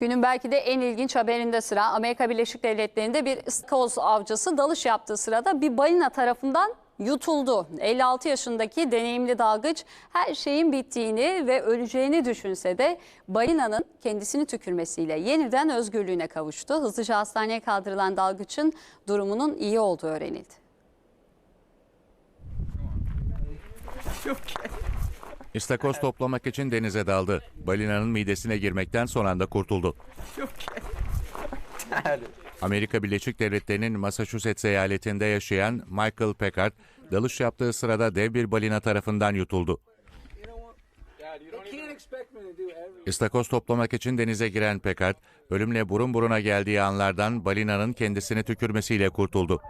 Günün belki de en ilginç haberinde sıra Amerika Birleşik Devletleri'nde bir ıstakoz avcısı dalış yaptığı sırada bir balina tarafından yutuldu. 56 yaşındaki deneyimli dalgıç her şeyin bittiğini ve öleceğini düşünse de balinanın kendisini tükürmesiyle yeniden özgürlüğüne kavuştu. Hızlıca hastaneye kaldırılan dalgıçın durumunun iyi olduğu öğrenildi. İstakoz toplamak için denize daldı. Balinanın midesine girmekten son anda kurtuldu. Amerika Birleşik Devletleri'nin Massachusetts eyaletinde yaşayan Michael Packard, dalış yaptığı sırada dev bir balina tarafından yutuldu. İstakoz toplamak için denize giren Packard, ölümle burun buruna geldiği anlardan balinanın kendisini tükürmesiyle kurtuldu.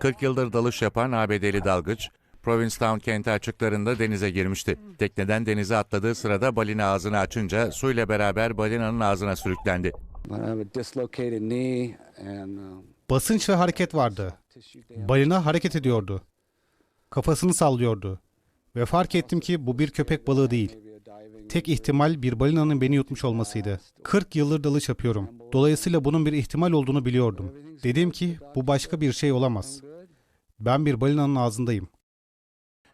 40 yıldır dalış yapan ABD'li dalgıç, Provincetown kenti açıklarında denize girmişti. Tekneden denize atladığı sırada balina ağzını açınca suyla beraber balinanın ağzına sürüklendi. Basınç ve hareket vardı. Balina hareket ediyordu. Kafasını sallıyordu. Ve fark ettim ki bu bir köpek balığı değil. Tek ihtimal bir balinanın beni yutmuş olmasıydı. 40 yıldır dalış yapıyorum. Dolayısıyla bunun bir ihtimal olduğunu biliyordum. Dedim ki bu başka bir şey olamaz. Ben bir balinanın ağzındayım.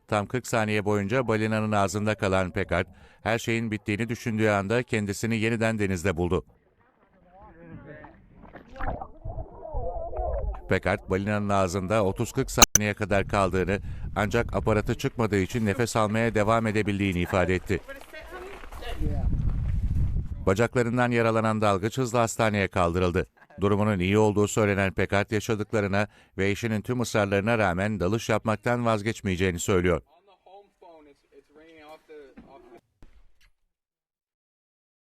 Tam 40 saniye boyunca balinanın ağzında kalan Packard, her şeyin bittiğini düşündüğü anda kendisini yeniden denizde buldu. Packard, balinanın ağzında 30-40 saniye kadar kaldığını ancak aparatı çıkmadığı için nefes almaya devam edebildiğini ifade etti. Bacaklarından yaralanan dalgıç hızla hastaneye kaldırıldı. Durumunun iyi olduğu söylenen Pekat yaşadıklarına ve eşinin tüm ısrarlarına rağmen dalış yapmaktan vazgeçmeyeceğini söylüyor.